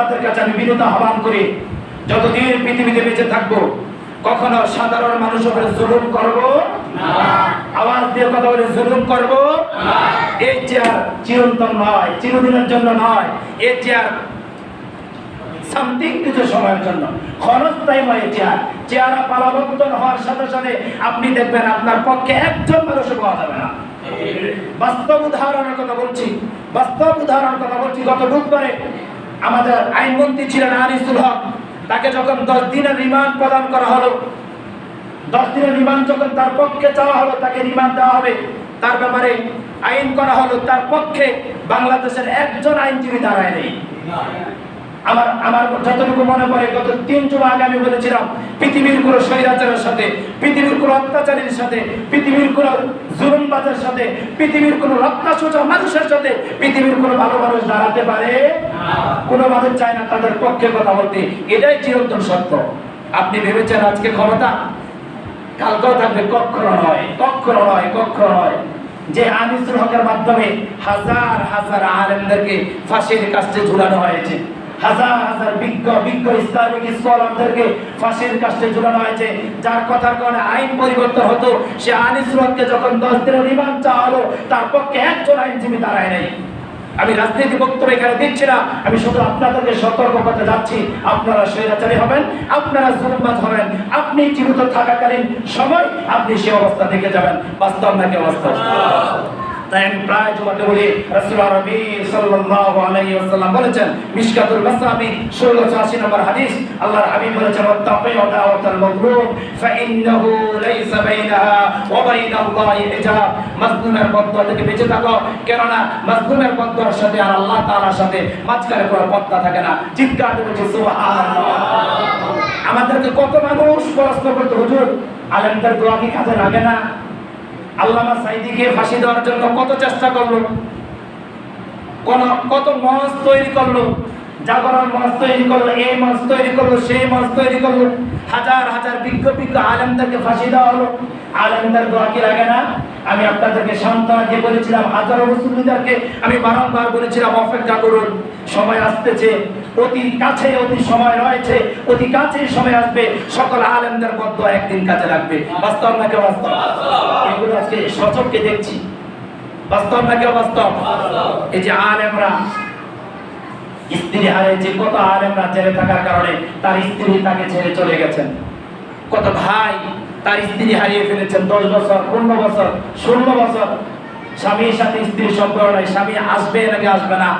আপনাদের কাছে আমি বিনীত আহ্বান করি যতদিন পৃথিবীতে বেঁচে থাকব কখনো সাধারণ মানুষ উপরে জুলুম করব? আওয়াজ দিয়ে কথা বলে জুলুম করব? এই চেয়ার চিরন্তন নয় চিরদিনের জন্য নয় এই চেয়ার সামথিং কিছু সময়ের জন্য। ক্ষণস্থায়ীময় চেয়ার। চেয়ারা পালাবর্তন হওয়ার সাথে সাথে আপনি দেখবেন আপনার পক্ষে একজন মানুষ পাওয়া যাবে না। বাস্তব উদাহরণের কথা বলছি বাস্তব উদাহরণের কথা বলছি গত বুধবারে আমাদের আইনমন্ত্রী ছিলেন আনিসুল হক। তাকে যখন দশ দিনের রিমান্ড প্রদান করা হলো, দশ দিনের রিমান্ড যখন তার পক্ষে চাওয়া হলো, তাকে রিমান্ড দেওয়া হবে। তার ব্যাপারে আইন করা হলো, তার পক্ষে বাংলাদেশের একজন আইনজীবী দাঁড়ায় নেই। আমার আমার যতটুকু মনে পড়ে, গত তিন জুন আগে আমি বলেছিলাম, পৃথিবীর কোন স্বৈরাচারের সাথে, পৃথিবীর কোন অত্যাচারীর সাথে, পৃথিবীর কোন জুলুমবাজের সাথে, পৃথিবীর কোন রক্তাসোচা মানুষের সাথে, পৃথিবীর কোন ভালো মানুষ দাঁড়াতে পারে? কোন মানুষ চায় না তাদের পক্ষে কথা বলতে। এটাই চিরন্তন সত্য। আপনি ভেবেছেন আজকে ক্ষমতা? কালকেও থাকবে, কখনো নয় কখনো নয় কখনো নয়। যে আনিসুল হকের মাধ্যমে হাজার হাজার আলেমদেরকে ফাঁসির কাছে ঝুলানো হয়েছে। হাজার হাজার বিজ্ঞ বিজ্ঞ ইসলামিক স্কলারদেরকে ফাঁসির ঝুলানো হয়েছে। যার কথার কারণে আইন পরিবর্তন হতো। সে আনিসুল হককে যখন দশ দিনের রিমান্ড চাওয়া হলো, তার পক্ষে একজন আইনজীবী দাঁড়ায় আমি রাজনীতি বক্তব্য এখানে দিচ্ছি না। আমি শুধু আপনাদেরকে সতর্ক করতে যাচ্ছি। আপনারা স্বৈরাচারী হবেন, আপনারা জুলুমবাজ হবেন। আপনি জীবিত থাকাকালীন সময় আপনি সে অবস্থা দেখে যাবেন। বাস্তব নাকি অবস্থা তাই আমি প্রায় তোমাকে বলি বলেছেন, মিশকাতুল মাসাবি 1680 নম্বর হাদিস, আল্লাহর হাবিব বলেছেন ওয়াত্তাকি ওয়া দাওয়াতাল মাযলুম ফাইন্নাহু লাইসা বাইনাহা ওয়া বাইনাল্লাহি হিজাব। মাজলুমের বদদুয়া থেকে বেঁচে থাকো, কেননা মাজলুমের বদদুয়ার সাথে আর আল্লাহ তাআলার সাথে মাঝখানে কোনো পর্দা থাকে না। চিৎকার করে সুবহানাল্লাহ। আমাদেরকে কত মানুষ প্রশ্ন করতে হুজুর, আলেমদের দোয়া কি কাজে লাগে না? আল্লামা সাইদিকে ফাঁসি দেওয়ার জন্য কত চেষ্টা করল? কোন কত মঞ্চ তৈরি করল? জাগরণ মঞ্চ তৈরি করল, এই মঞ্চ তৈরি করল, সেই মঞ্চ তৈরি করল। হাজার হাজার বিজ্ঞ বিজ্ঞ আলেমদেরকে ফাঁসি দেওয়া হলো। আলেমদের দোয়া লাগে না? আমি আপনাদেরকে সান্ত্বনা দিয়ে বলেছিলাম, হাজারো মুসলিমদেরকে আমি বারংবার বলেছিলাম, অপেক্ষা করুন। সময় আসতেছে অতি কাছে অতি সময় রয়েছে, অতি কাছে সময় আসবে, সকল আলেমদের মধ্যে একদিন কাজে লাগবে। বাস্তব নাকি বাস্তব এগুলো আজকে সচককে দেখছি। বাস্তব নাকি অবাস্তব? এই যে আলেমরা, স্ত্রী হারিয়েছে কত আলেমরা জেলে থাকার কারণে তার স্ত্রী তাকে ছেড়ে চলে গেছেন। কত ভাই তার স্ত্রী হারিয়ে ফেলেছেন, দশ বছর, পনেরো বছর, ষোলো বছর। স্বামীর সাথে স্ত্রীর সম্পর্ক নাই, স্বামী আসবে নাকি আসবে না?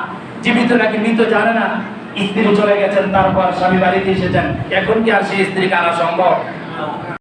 জীবিত নাকি মৃত জানে না। স্ত্রী চলে গেছেন তারপর স্বামী বাড়িতে এসেছেন। এখন কি আর সেই স্ত্রীকে আনা সম্ভব?